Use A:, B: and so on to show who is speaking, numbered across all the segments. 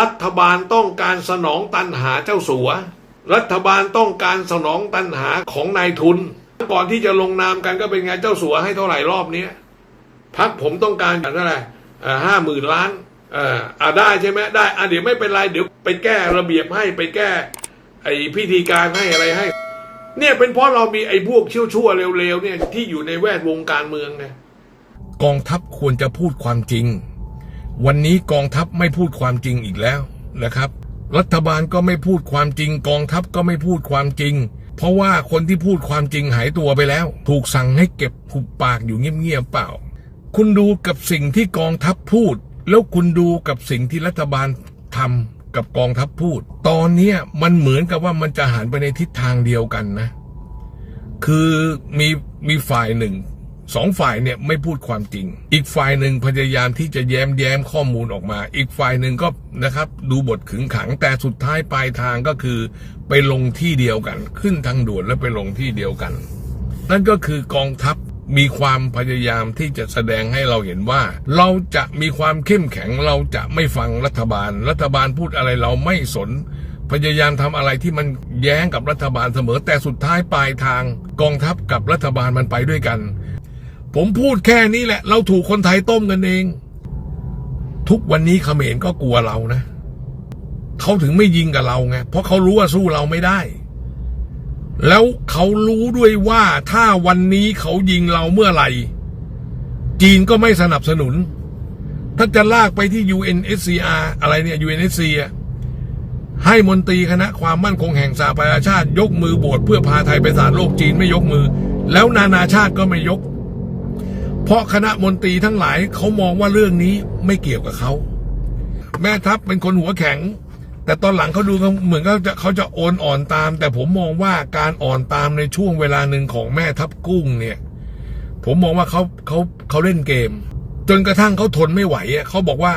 A: รัฐบาลต้องการสนองตันหาเจ้าสัว รัฐบาลต้องการสนองตันหาของนายทุน ก่อนที่จะลงนามกันก็เป็นไงเจ้าสัวให้เท่าไหร่รอบเนี้ยพักผมต้องการเท่าไหร่ห้าหมื่นล้านเอ่าอ่าได้ใช่ไหมได้อ่าเดี๋ยวไม่เป็นไรเดี๋ยวไปแก้ระเบียบให้ไปแก้ ไอ้พิธีการให้อะไรให้ เนี่ยเป็นเพราะเรามีไอ้พวกเชี่ยวชั่วเร็วๆเนี่ยที่อยู่ในแวดวงการเมืองไง
B: กองทัพควรจะพูดความจริง วันนี้กองทัพไม่พูดความจริงอีกแล้วนะครับ รัฐบาลก็ไม่พูดความจริง กองทัพก็ไม่พูดความจริง เพราะว่าคนที่พูดความจริงหายตัวไปแล้ว ถูกสั่งให้เก็บหุบปากอยู่เงียบๆเปล่า คุณดูกับสิ่งที่กองทัพพูด แล้วคุณดูกับสิ่งที่รัฐบาลทำกับกองทัพพูด ตอนเนี้มันเหมือนกับว่ามันจะหันไปในทิศทางเดียวกันนะ คือมีมีฝ่ายหนึ่ง สองฝ่ายเนี่ยไม่พูดความจริง อีกฝ่ายหนึ่งพยายามที่จะแย้มแย้มข้อมูลออกมา อีกฝ่ายหนึ่งก็นะครับ ดูบทขึงขังแต่สุดท้ายปลายทางก็คือ ไปลงที่เดียวกัน ขึ้นทางด่วนแล้วไปลงที่เดียวกัน นั่นก็คือกองทัพมีความพยายามที่จะแสดงให้เราเห็นว่า เราจะมีความเข้มแข็งเราจะไม่ฟังรัฐบาล รัฐบาลพูดอะไรเราไม่สน พยายามทำอะไรที่มันแย้งกับรัฐบาลเสมอ แต่สุดท้ายปลายทางกองทัพกับรัฐบาลมันไปด้วยกัน ผมพูดแค่นี้แหละ เราถูกคนไทยต้มกันเอง ทุกวันนี้เขมรก็กลัวเรานะเขาถึงไม่ยิงกับเราไงเพราะเขารู้ว่าสู้เราไม่ได้ แล้วเขารู้ด้วยว่าถ้าวันนี้เขายิงเราเมื่อไหร่ จีนก็ไม่สนับสนุน ถ้าจะลากไปที่ UNSCR อะไรเนี่ย UNSC ให้มนตรีคณะความมั่นคงแห่งสหประชาชาติ ยกมือโบสเพื่อพาไทยไปสารโลกจีนไม่ยกมือ แล้วนานาชาติก็ไม่ยก เพราะคณะมนตรีทั้งหลายเขามองว่าเรื่องนี้ไม่เกี่ยวกับเขา แม่ทัพเป็นคนหัวแข็ง แต่ตอนหลังเขาดูเหมือนเขาจะเขาจะโอนอ่อนตาม แต่ผมมองว่าการอ่อนตามในช่วงเวลาหนึ่งของแม่ทัพกุ้งเนี่ย ผมมองว่าเขาเขาเขาเล่นเกม จนกระทั่งเขาทนไม่ไหวอะเขาบอกว่า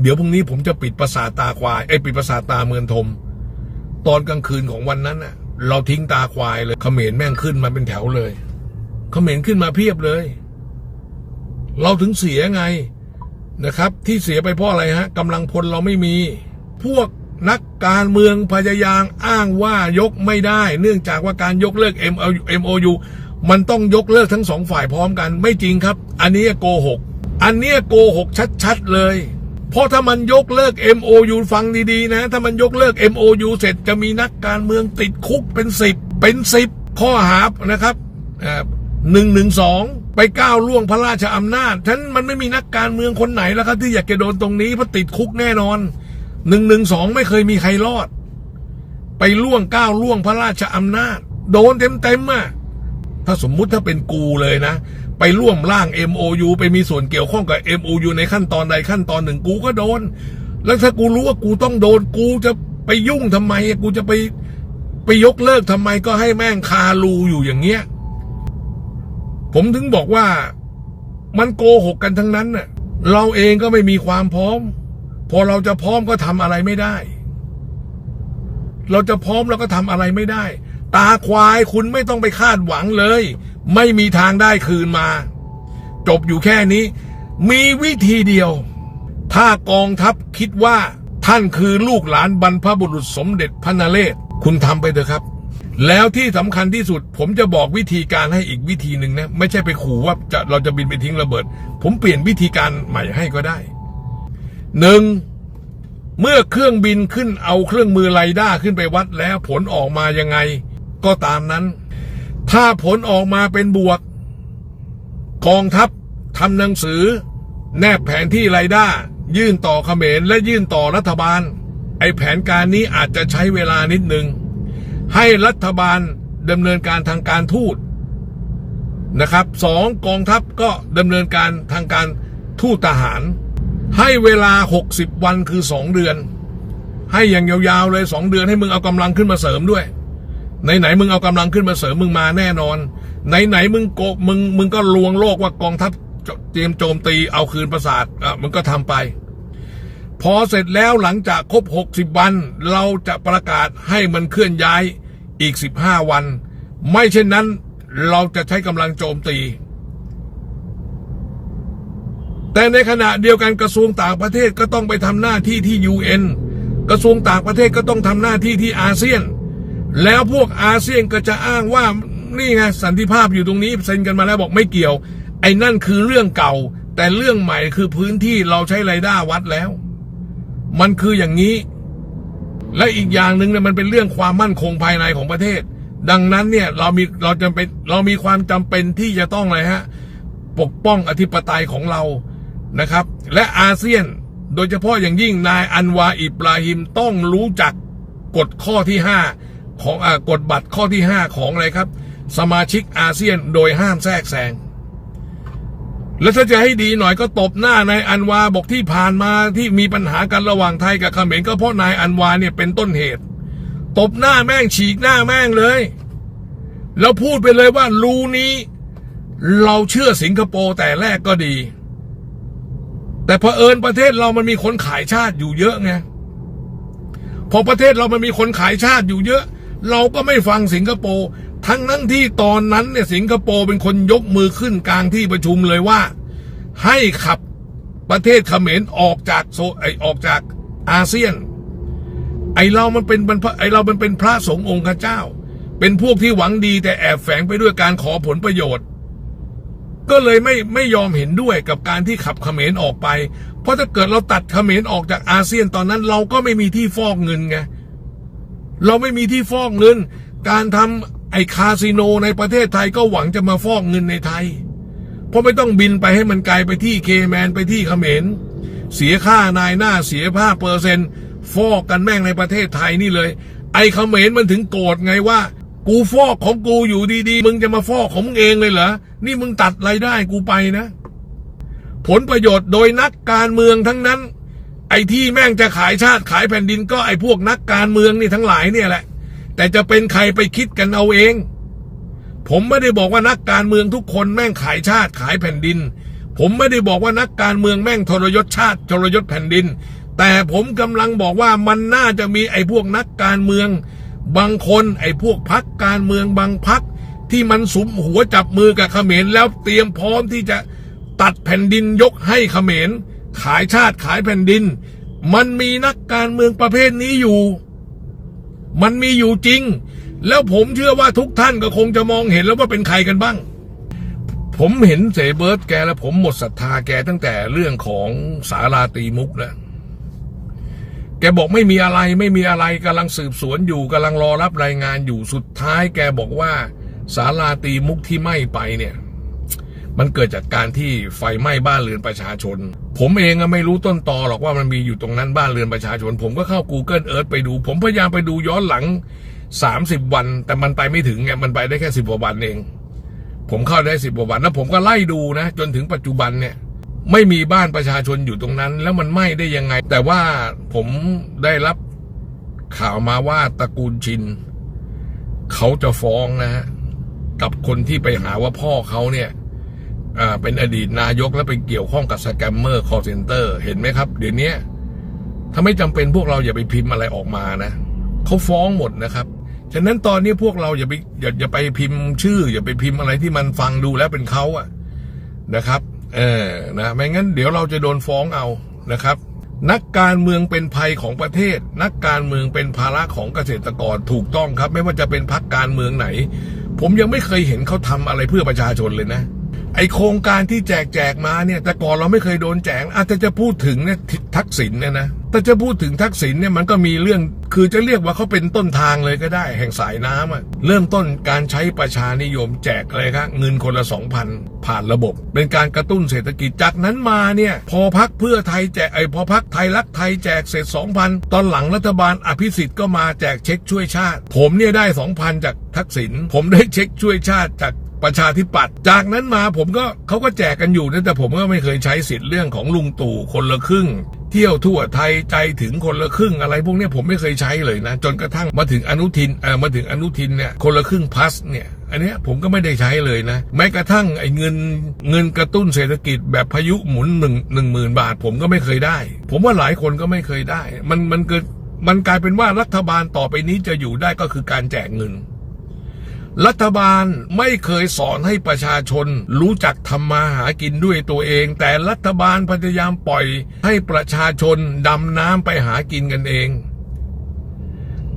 B: เดี๋ยวพรุ่งนี้ผมจะปิดประสาตาควายไอ้ปิดประสาตาเมืองทม ตอนกลางคืนของวันนั้นน่ะ เราทิ้งตาควายเลยเขมรแม่งขึ้นมาเป็นแถวเลยเขมรขึ้นมาเพียบเลย เราถึงเสียไงนะครับ ที่เสียไปเพราะอะไรฮะกำลังพลเราไม่มี พวกนักการเมืองพยายามอ้างว่ายกไม่ได้ เนื่องจากว่าการยกเลิก MOU มันต้องยกเลิกทั้งสองฝ่ายพร้อมกันไม่จริงครับ อันนี้โกหก อันนี้โกหกชัดๆเลย เพราะถ้ามันยกเลิก MOU ฟังดีๆนะ ถ้ามันยกเลิก MOU เสร็จจะมีนักการเมืองติดคุกเป็นสิบเป็นสิบข้อหานะครับ หนึ่งหนึ่งสองไปก้าวล่วงพระราชอำนาจฉันมันไม่มีนักการเมืองคนไหนแล้วครับ ที่อยากจะโดนตรงนี้เพราะติดคุกแน่นอนหนึ่งหนึ่งสองไม่เคยมีใครรอด ไปล่วงก้าวล่วงพระราชอำนาจ โดนเต็มเต็มๆอะถ้าสมมุติถ้าเป็นกูเลยนะ ไปร่วมร่าง MOU ไปมีส่วนเกี่ยวข้องกับ MOU ในขั้นตอนใดขั้นตอนหนึ่งกูก็โดน แล้วถ้ากูรู้ว่ากูต้องโดนกูจะไปยุ่งทำไมกูจะไปไปยกเลิกทำไมก็ให้แม่งคารูอยู่อย่างเงี้ย ผมถึงบอกว่ามันโกหกกันทั้งนั้นน่ะ เราเองก็ไม่มีความพร้อม พอเราจะพร้อมก็ทำอะไรไม่ได้ เราจะพร้อมเราก็ทำอะไรไม่ได้ ตาควายคุณไม่ต้องไปคาดหวังเลย ไม่มีทางได้คืนมา จบอยู่แค่นี้ มีวิธีเดียว ถ้ากองทัพคิดว่าท่านคือลูกหลานบรรพบุรุษสมเด็จพระนเรศ คุณทำไปเถอะครับ แล้วที่สำคัญที่สุด ผมจะบอกวิธีการให้อีกวิธีหนึ่งนะ ไม่ใช่ไปขู่ว่าจะเราจะบินไปทิ้งระเบิด ผมเปลี่ยนวิธีการใหม่ให้ก็ได้หนึ่งเมื่อเครื่องบินขึ้นเอาเครื่องมือไรด้าขึ้นไปวัดแล้วผลออกมายังไง ก็ตามนั้น ถ้าผลออกมาเป็นบวก กองทัพทำหนังสือ แนบแผนที่ไรด้ายื่นต่อเขมรและยื่นต่อรัฐบาล ไอแผนการนี้อาจจะใช้เวลานิดนึง ให้รัฐบาลดำเนินการทางการทูตนะครับสองกองทัพก็ดำเนินการทางการทูตทหาร ให้เวลา 60 วันคือ 2 เดือน ให้อย่างยาวๆเลย 2 เดือนให้มึงเอากำลังขึ้นมาเสริมด้วยไหนๆมึงเอากำลังขึ้นมาเสริมมึงมาแน่นอนไหนๆมึงโกมึงมึงก็ลวงโลกว่ากองทัพเตรียมโจมตีเอาคืนประสาทอะมึงก็ทำไป พอเสร็จแล้วหลังจากครบ 60 วัน เราจะประกาศให้มันเคลื่อนย้ายอีก 15 วัน ไม่เช่นนั้นเราจะใช้กำลังโจมตี แต่ในขณะเดียวกันกระทรวงต่างประเทศก็ต้องไปทำหน้าที่ที่ UN กระทรวงต่างประเทศก็ต้องทำหน้าที่ที่อาเซียน แล้วพวกอาเซียนก็จะอ้างว่านี่ไงสันติภาพอยู่ตรงนี้เซ็นกันมาแล้วบอกไม่เกี่ยว ไอ้นั่นคือเรื่องเก่า แต่เรื่องใหม่คือพื้นที่เราใช้ไรด้าวัดแล้ว มันคืออย่างนี้ และอีกอย่างหนึ่งเนี่ยมันเป็นเรื่องความมั่นคงภายในของประเทศ ดังนั้นเนี่ยเรามีเราจำเป็นเรามีความจำเป็นที่จะต้องอะไรฮะปกป้องอธิปไตยของเรานะครับ และอาเซียนโดยเฉพาะอย่างยิ่งนายอันวาอิบราฮิมต้องรู้จักกฎข้อที่ 5 ของอกฎบัตรข้อที่ 5 ของอะไรครับ สมาชิกอาเซียนโดยห้ามแทรกแซง แล้วถ้าจะให้ดีหน่อยก็ตบหน้านายอันวาบอกที่ผ่านมาที่มีปัญหากันระหว่างไทยกับเขมรก็เพราะนายอันวาเนี่ยเป็นต้นเหตุ ตบหน้าแม่งฉีกหน้าแม่งเลย แล้วพูดไปเลยว่ารูนี้ เราเชื่อสิงคโปร์แต่แรกก็ดี แต่เผอิญประเทศเรามันมีคนขายชาติอยู่เยอะไงพอประเทศเรามันมีคนขายชาติอยู่เยอะ เราก็ไม่ฟังสิงคโปร์ ทั้งนั้นที่ตอนนั้นเนี่ยสิงคโปร์เป็นคนยกมือขึ้นกลางที่ประชุมเลยว่า ให้ขับประเทศเขมรออกจากโซไอออกจากอาเซียน ไอเรามันเป็นไอเรามันเป็นพระสงฆ์องค์เจ้า เป็นพวกที่หวังดีแต่แอบแฝงไปด้วยการขอผลประโยชน์ ก็เลยไม่ไม่ยอมเห็นด้วยกับการที่ขับเขมรออกไป เพราะถ้าเกิดเราตัดเขมรออกจากอาเซียนตอนนั้น เราก็ไม่มีที่ฟอกเงินไงเราไม่มีที่ฟอกเงิน การทำ ไอ้คาสิโนในประเทศไทยก็หวังจะมาฟอกเงินในไทย เพราะไม่ต้องบินไปให้มันไกลไปที่เคแมนไปที่เขมร เสียค่านายหน้าเสียผ้าเปอร์เซ็นต์ฟอกกันแม่งในประเทศไทยนี่เลย ไอ้เขมรมันถึงโกรธไงว่า กูฟอกของกูอยู่ดีๆ มึงจะมาฟอกของมึงเองเลยเหรอ นี่มึงตัดรายได้กูไปนะ ผลประโยชน์โดยนักการเมืองทั้งนั้น ไอ้ที่แม่งจะขายชาติขายแผ่นดินก็ไอ้พวกนักการเมืองนี่ทั้งหลายเนี่ยแหละ แต่จะเป็นใครไปคิดกันเอาเอง ผมไม่ได้บอกว่านักการเมืองทุกคนแม่งขายชาติขายแผ่นดิน ผมไม่ได้บอกว่านักการเมืองแม่งทรยศชาติทรยศแผ่นดิน แต่ผมกำลังบอกว่ามันน่าจะมีไอ้พวกนักการเมือง บางคนไอ้พวกพักการเมืองบางพักที่มันสุมหัวจับมือกับเขมรแล้วเตรียมพร้อมที่จะตัดแผ่นดินยกให้เขมร ขายชาติขายแผ่นดิน มันมีนักการเมืองประเภทนี้อยู่ มันมีอยู่จริง แล้วผมเชื่อว่าทุกท่านก็คงจะมองเห็นแล้วว่าเป็นใครกันบ้าง ผมเห็นเสเบิร์ตแกแล้วผมหมดศรัทธาแกตั้งแต่เรื่องของสาราตีมุกแล้วแกบอกไม่มีอะไรไม่มีอะไรกำลังสืบสวนอยู่กำลังรอรับรายงานอยู่สุดท้าย แกบอกว่าสาราตีมุกที่ไหม้ไปเนี่ย มันเกิดจากการที่ไฟไหม้บ้านเรือนประชาชน ผมเองอะไม่รู้ต้นตอหรอกว่ามันมีอยู่ตรงนั้นบ้านเรือนประชาชน ผมก็เข้า Google Earth ไปดู ผมพยายามไปดูย้อนหลัง 30 วัน แต่มันไปไม่ถึงไงมันไปได้แค่สิบกว่าวันเอง ผมเข้าได้สิบกว่าวันแล้วผมก็ไล่ดูนะ จนถึงปัจจุบันเนี่ยไม่มีบ้านประชาชนอยู่ตรงนั้น แล้วมันไหม้ได้ยังไง แต่ว่าผมได้รับข่าวมาว่าตระกูลชินเขาจะฟ้องนะฮะกับคนที่ไปหาว่าพ่อเขาเนี่ย เป็นอดีตนายกแล้วไปเกี่ยวข้องกับสแกมเมอร์คอร์เซนเตอร์เห็นไหมครับ เดี๋ยวนี้ถ้าไม่จำเป็นพวกเราอย่าไปพิมพ์อะไรออกมานะเขาฟ้องหมดนะครับ ฉะนั้นตอนนี้พวกเราอย่าไปอย่าอย่าไปพิมพ์ชื่อ อย่าไปพิมพ์อะไรที่มันฟังดูแล้วเป็นเขาอะนะครับ เออนะไม่งั้นเดี๋ยวเราจะโดนฟ้องเอานะครับ นักการเมืองเป็นภัยของประเทศ นักการเมืองเป็นภาระของเกษตรกรถูกต้องครับ ไม่ว่าจะเป็นพรรคการเมืองไหน ผมยังไม่เคยเห็นเขาทำอะไรเพื่อประชาชนเลยนะ ไอโครงการที่แจกแจกมาเนี่ย แต่ก่อนเราไม่เคยโดนแจกอาจจะจะพูดถึงเนี่ยทักษิณเนี่ยนะแต่จะพูดถึงทักษิณเนี่ยมันก็มีเรื่องคือจะเรียกว่าเขาเป็นต้นทางเลยก็ได้ แห่งสายน้ำอะเริ่มต้นการใช้ประชานิยมแจกอะไรครับเงินคนละสองพันผ่านระบบ เป็นการกระตุ้นเศรษฐกิจจากนั้นมาเนี่ย พอพักเพื่อไทยแจกไอพอพักไทยรักไทยแจกเสร็จสองพันตอนหลังรัฐบาลอภิสิทธิ์ก็มาแจกเช็คช่วยชาติ ผมเนี่ยได้สองพันจากทักษิณผมได้เช็คช่วยชาติจาก ประชาธิปัตย์จากนั้นมาผมก็เขาก็แจกกันอยู่นะแต่ผมก็ไม่เคยใช้สิทธิ์เรื่องของลุงตู่คนละครึ่ง เที่ยวทั่วไทยใจถึงคนละครึ่งอะไรพวกนี้ผมไม่เคยใช้เลยนะจนกระทั่งมาถึงอนุทินเออมาถึงอนุทินเนี่ยคนละครึ่งพัสเนี่ยอันนี้ผมก็ไม่ได้ใช้เลยนะ แม้กระทั่งไอ้เงินเงินกระตุ้นเศรษฐกิจแบบพายุหมุนหนึ่งหนึ่งหมื่นบาท ผมก็ไม่เคยได้ ผมว่าหลายคนก็ไม่เคยได้ มันมันเกิดมันกลายเป็นว่ารัฐบาลต่อไปนี้จะอยู่ได้ก็คือการแจกเงิน รัฐบาลไม่เคยสอนให้ประชาชนรู้จักทำมาหากินด้วยตัวเอง แต่รัฐบาลพยายามปล่อยให้ประชาชนดำน้ำไปหากินกันเอง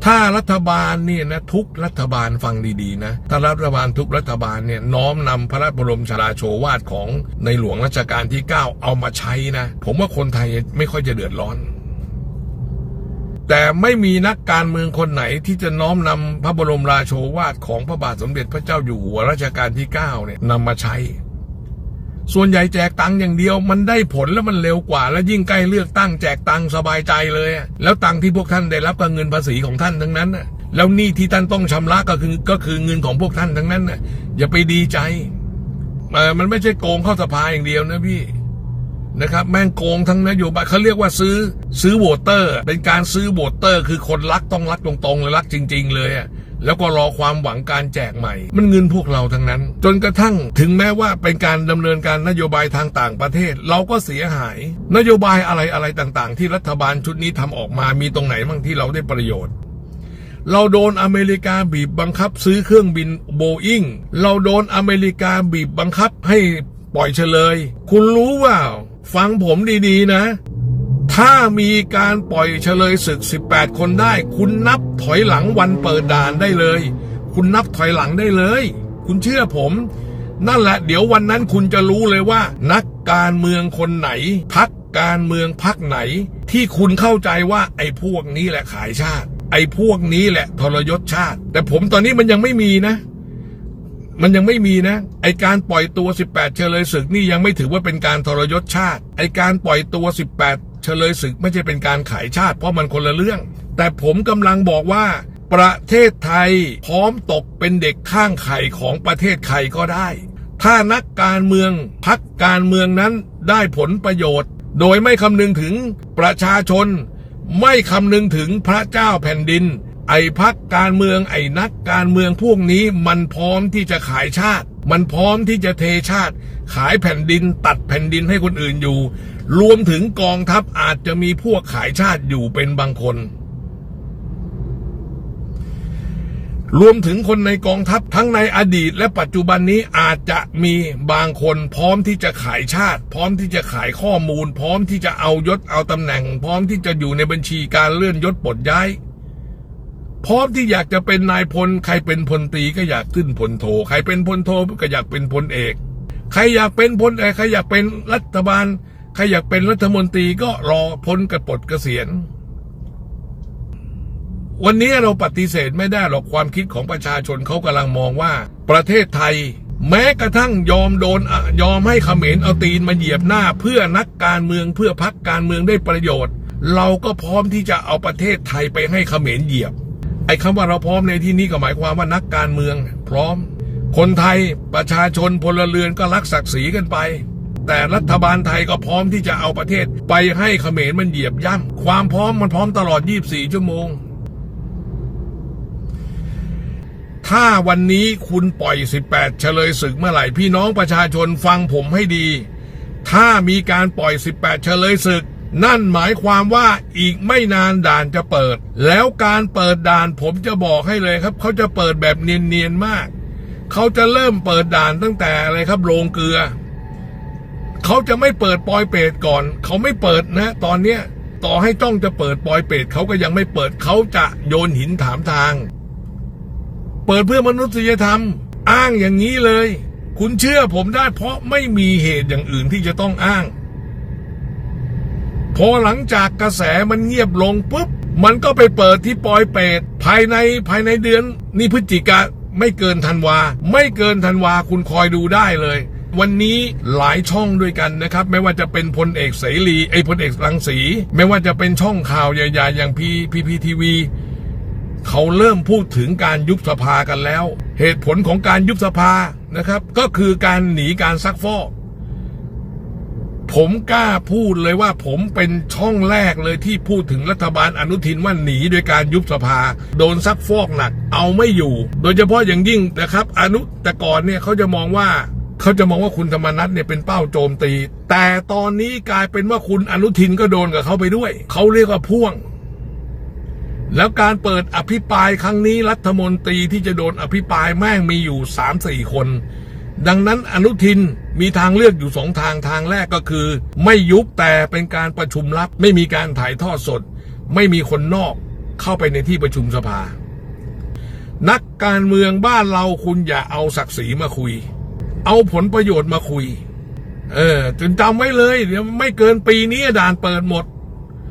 B: ถ้ารัฐบาลเนี่ยนะทุกรัฐบาลฟังดีๆนะถ้ารัฐบาลทุกรัฐบาลเนี่ยน้อมนำพระบรมชราโชวาทของในหลวงรัชกาลที่ 9 เอามาใช้นะ ผมว่าคนไทยไม่ค่อยจะเดือดร้อน แต่ไม่มีนักการเมืองคนไหนที่จะน้อมนำพระบรมราโชวาทของพระบาทสมเด็จพระเจ้าอยู่หัวรัชกาลที่9เนี่ยนำมาใช้ ส่วนใหญ่แจกตังค์อย่างเดียวมันได้ผลแล้วมันเร็วกว่า แล้วยิ่งใกล้เลือกตั้งแจกตังค์สบายใจเลย แล้วตังค์ที่พวกท่านได้รับก็เงินภาษีของท่านทั้งนั้นน่ะแล้วหนี้ที่ท่านต้องชำระก็คือก็คือเงินของพวกท่านทั้งนั้นน่ะอย่าไปดีใจมันไม่ใช่โกงเข้าสภาอย่างเดียวนะพี่ นะครับแม่งโกงทั้งนโยบายเขาเรียกว่าซื้อซื้อโวเตอร์ เป็นการซื้อโวเตอร์ คือคนรักต้องรักตรงๆเลยรักจริง ๆ เลยอะแล้วก็รอความหวังการแจกใหม่ มันเงินพวกเราทั้งนั้น จนกระทั่งถึงแม้ว่าเป็นการดำเนินการนโยบายทางต่างประเทศ เราก็เสียหาย นโยบายอะไรอะไรต่างๆ ที่รัฐบาลชุดนี้ทำออกมามีตรงไหนบ้างที่เราได้ประโยชน์เราโดนอเมริกาบีบบังคับซื้อเครื่องบินโบอิงเราโดนอเมริกาบีบบังคับให้ปล่อยเฉลย คุณรู้ว่า ฟังผมดีๆนะ ถ้ามีการปล่อยเฉลยศึก 18 คนได้ คุณนับถอยหลังวันเปิดด่านได้เลย คุณนับถอยหลังได้เลย คุณเชื่อผม นั่นแหละ เดี๋ยววันนั้นคุณจะรู้เลยว่า นักการเมืองคนไหนพักการเมืองพักไหน ที่คุณเข้าใจว่าไอ้พวกนี้แหละขายชาติ ไอ้พวกนี้แหละทรยศชาติ แต่ผมตอนนี้มันยังไม่มีนะ มันยังไม่มีนะ ไอการปล่อยตัว 18 เฉลยศึกนี่ยังไม่ถือว่าเป็นการทรยศชาติ ไอการปล่อยตัว 18 เฉลยศึกไม่ใช่เป็นการขายชาติเพราะมันคนละเรื่อง แต่ผมกำลังบอกว่า ประเทศไทยพร้อมตกเป็นเด็กข้างไข่ของประเทศใครก็ได้ ถ้านักการเมืองพักการเมืองนั้นได้ผลประโยชน์ โดยไม่คำนึงถึงประชาชน ไม่คำนึงถึงพระเจ้าแผ่นดิน ไอ้พักการเมืองไอ้นักการเมืองพวกนี้มันพร้อมที่จะขายชาติ มันพร้อมที่จะเทชาติ ขายแผ่นดินตัดแผ่นดินให้คนอื่นอยู่ รวมถึงกองทัพอาจจะมีพวกขายชาติอยู่เป็นบางคน รวมถึงคนในกองทัพทั้งในอดีตและปัจจุบันนี้อาจจะมีบางคน พร้อมที่จะขายชาติ พร้อมที่จะขายข้อมูล พร้อมที่จะเอายศเอาตำแหน่ง พร้อมที่จะอยู่ในบัญชีการเลื่อนยศปลดย้าย พร้อมที่อยากจะเป็นนายพล ใครเป็นพลตรีก็อยากขึ้นพลโท ใครเป็นพลโทก็อยากเป็นพลเอก ใครอยากเป็นพลเอกใครอยากเป็นรัฐบาล ใครอยากเป็นรัฐมนตรีก็รอพ้นกระปลดเกษียณ วันนี้เราปฏิเสธไม่ได้หรอกความคิดของประชาชนเขากำลังมองว่า ประเทศไทย แม้กระทั่งยอมโดนอยอมให้เขมรเอาตีนมาเหยียบหน้าเพื่อนักการเมืองเพื่อพักการเมืองได้ประโยชน์ เราก็พร้อมที่จะเอาประเทศไทยไปให้เขมรเหยียบ ไอ้คำว่าเราพร้อมในที่นี้ก็หมายความว่านักการเมือง พร้อม คนไทยประชาชนพลเรือนก็รักศักดิ์ศรีกันไป แต่รัฐบาลไทยก็พร้อมที่จะเอาประเทศ ไปให้เขมรมันเหยียบย่ำความพร้อมมันพร้อมตลอด 24 ชั่วโมง ถ้าวันนี้คุณปล่อย 18 เฉลยศึกเมื่อไหร่พี่น้องประชาชนฟังผมให้ดี ถ้ามีการปล่อย 18 เฉลยศึก นั่นหมายความว่าอีกไม่นานด่านจะเปิด แล้วการเปิดด่านผมจะบอกให้เลยครับ เขาจะเปิดแบบเนียนๆมาก เขาจะเริ่มเปิดด่านตั้งแต่อะไรครับโรงเกลือ เขาจะไม่เปิดปอยเปรตก่อน เขาไม่เปิดนะ ตอนเนี้ยต่อให้จ้องจะเปิดปอยเปรตเขาก็ยังไม่เปิดเขาจะโยนหินถามทาง เปิดเพื่อมนุษยธรรม อ้างอย่างนี้เลย คุณเชื่อผมได้เพราะไม่มีเหตุอย่างอื่นที่จะต้องอ้าง พอหลังจากกระแสมันเงียบลงปุ๊บ มันก็ไปเปิดที่ปอยเปตภายในภายในเดือน นี่พฤศจิกาไม่เกินธันวา ไม่เกินธันวาคุณคอยดูได้เลย วันนี้หลายช่องด้วยกันนะครับ ไม่ว่าจะเป็นพลเอกเสรีไอ้พลเอกรังสี ไม่ว่าจะเป็นช่องข่าวใหญ่ๆอย่างพีพีพีทีวีเขาเริ่มพูดถึงการยุบสภากันแล้ว เหตุผลของการยุบสภานะครับ ก็คือการหนีการซักฟอก ผมกล้าพูดเลยว่าผมเป็นช่องแรกเลยที่พูดถึงรัฐบาลอนุทินว่าหนีโดยการยุบสภา โดนซักฟอกหนัก เอาไม่อยู่ โดยเฉพาะอย่างยิ่งนะครับ อนุแต่ก่อนเนี่ยเขาจะมองว่าเขาจะมองว่าคุณธรรมนัฐเนี่ยเป็นเป้าโจมตี แต่ตอนนี้กลายเป็นว่าคุณอนุทินก็โดนกับเขาไปด้วย เขาเรียกว่าพ่วง แล้วการเปิดอภิปรายครั้งนี้รัฐมนตรีที่จะโดนอภิปรายแม่งมีอยู่สามสี่คน ดังนั้นอนุทินมีทางเลือกอยู่สองทางทางแรกก็คือ ไม่ยุบแต่เป็นการประชุมลับ ไม่มีการถ่ายทอดสด ไม่มีคนนอกเข้าไปในที่ประชุมสภา นักการเมืองบ้านเราคุณอย่าเอาศักดิ์ศรีมาคุย เอาผลประโยชน์มาคุย เออจนจำไว้เลยเดี๋ยวไม่เกินปีนี้ด่านเปิดหมด